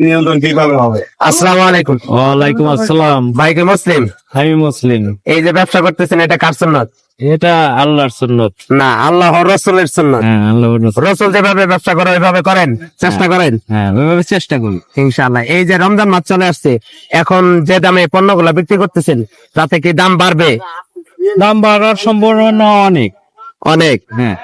নিয়ন্ত্রণ কীভাবে হবে। আসসালামু আলাইকুম। ওয়ালাইকুম আসসালাম। ভাই কি মুসলিম? আমি মুসলিম। এই যে ব্যবসা করতেছেন এটা কার সুন্নত? এটা আল্লাহর সুন্নত। না আল্লাহ রসুলের সুন্নত। হ্যাঁ আল্লাহর রাসূল। রসুল যেভাবে ব্যবসা করে ওইভাবে করেন? চেষ্টা করেন? হ্যাঁ ওইভাবে চেষ্টা করি। ইনশাআল্লাহ। এই যে রমজান মাস চলে আসছে এখন যে দামে পণ্যগুলো বিক্রি করতেছেন তাতে কি দাম বাড়বে? দাম বাড়ার সম্ভাবনা অনেক। অনেক? হ্যাঁ।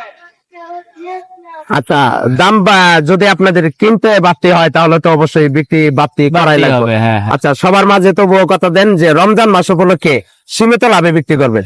আচ্ছা দাম বা যদি আপনাদের কিনতে বাড়তি হয় তাহলে তো অবশ্যই বিক্রি বাড়তি করাই লাগবে হ্যাঁ, হ্যাঁ। আচ্ছা সবার মাঝে তবুও কথা দেন যে রমজান মাস উপলক্ষে সীমিত লাভে বিক্রি করবেন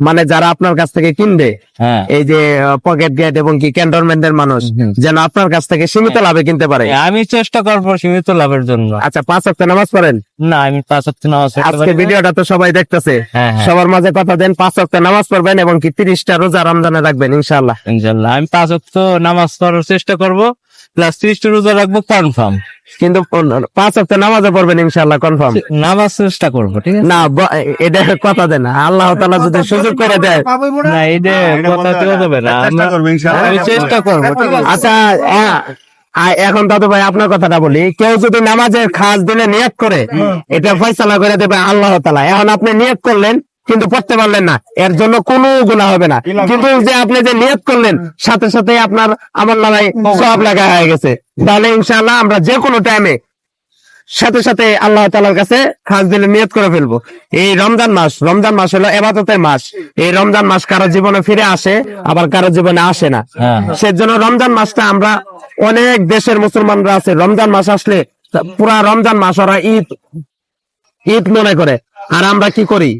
মানে যারা আপনার কাছ থেকে কিনবে হ্যাঁ। এই যে পকেট গেট এবং কি ক্যান্টনমেন্টের মানুষ যেন আপনার কাছ থেকে সীমিত লাভে কিনতে পারে। আমি চেষ্টা করব সীমিত লাভের জন্য। আচ্ছা পাঁচ ওয়াক্ত নামাজ পড়েন? না আমি পাঁচ হপ্তাহ নামাজ আজকে ভিডিওটা তো সবাই দেখতেছে। হ্যাঁ, হ্যাঁ। সবার মাঝে কথা দেন পাঁচ ওয়াক্ত নামাজ পড়বেন এবং কি তিরিশটা রোজা রমজানে রাখবেন ইনশাআল্লাহ। ইনশাল্লাহ আমি পাঁচ হপ্তাহ নামাজ পড়ার চেষ্টা করব। প্লাস ত্রিশটা রোজা রাখব কনফার্ম কিন্তু পাঁচ ওয়াক্ত নামাজও পড়বেন ইনশাআল্লাহ কনফার্ম নামাজ চেষ্টা করব ঠিক আছে? না এটা কথা দেন আল্লাহ তাআলা যদি সুযোগ করে দেয় না যে কথা না। চেষ্টা করব আচ্ছা এখন দাদু ভাই আপনার কথাটা বলি। কেউ যদি নামাজের খাস দিলে নিয়োগ করে এটা ফয়সালা করে দেবে আল্লাহ তালা এখন আপনি নিয়োগ করলেন কিন্তু পড়তে পারলেন না। এর জন্য কোনো গুণা হবে না। কিন্তু যে আপনি যে নিয়ত করলেন সাথে সাথে আপনার আমার নামায় সব লেখা হয়ে গেছে। তাহলে ইনশাআল্লাহ আমরা যে কোনো টাইমে সাথে সাথে আল্লাহ তালার কাছে খাস দিলে নিয়ত করে ফেলব। এই রমজান মাস রমজান মাস হলো এবাদতের মাস। এই রমজান মাস কারও জীবনে ফিরে আসে আবার কারও জীবনে আসে না। হ্যাঁ। সেজন্য রমজান মাসটা আমরা অনেক দেশের মুসলমানরা আছে। রমজান মাস আসলে পুরা রমজান মাস ওরা ঈদ ঈদ মনে করে। আর আমরা কি করি?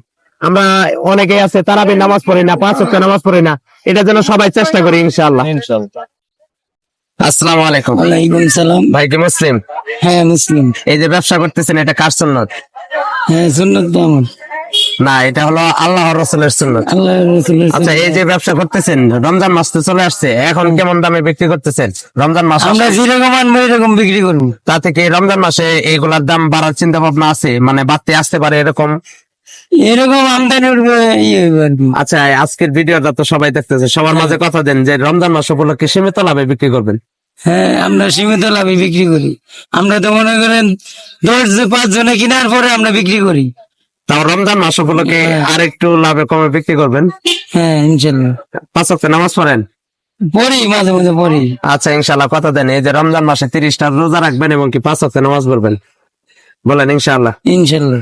আমরা অনেকে আছে তারাবি নামাজ পড়ি না পাঁচ ওয়াক্ত নামাজ পড়ি না। এটা যেন সবাই চেষ্টা করি ইনশাল্লাহ আসসালামু আলাইকুম। ওয়ালাইকুম সালাম। ভাই কি মুসলিম? হ্যাঁ মুসলিম। এই যে ব্যবসা করতেছেন এটা কার সুন্নত? হ্যাঁ সুন্নত তো আমার। না এটা হলো আল্লাহ রসুলের সুন্নত। আল্লাহ রসুলের আচ্ছা এই যে ব্যবসা করতেছেন রমজান মাস তো চলে আসছে এখন কেমন দামে বিক্রি করতেছেন? রমজান মাস আমরা। যেরকম আনব এরকম বিক্রি করব। তা থেকে রমজান মাসে এইগুলার দাম বাড়ার চিন্তা ভাবনা আছে? মানে বাড়তে আসতে পারে এরকম? এরকম আমদানি উঠবে ইয়ে আর আচ্ছা আজকের ভিডিওটা তো সবাই দেখতেছে সবার মাঝে কথা দেন যে রমজান মাস উপলক্ষে সীমিত লাভে বিক্রি করবেন। হ্যাঁ আমরা সীমিত লাভে বিক্রি করি। আমরা তো মনে করেন দশ পাঁচ জনে কেনার পরে আমরা বিক্রি করি। তাও রমজান মাস উপলক্ষে হ্যাঁ। আর একটু লাভে কমে বিক্রি করবেন? হ্যাঁ ইনশাল্লাহ। পাঁচ ওয়াক্ত নামাজ পড়েন? পড়ি মাঝে মাঝে পড়ি। আচ্ছা ইনশাল্লাহ কথা দেন এই যে রমজান মাসে তিরিশটা রোজা রাখবেন এবং কি পাঁচ ওয়াক্ত নামাজ পড়বেন? বলেন ইনশাল্লাহ পড়ি।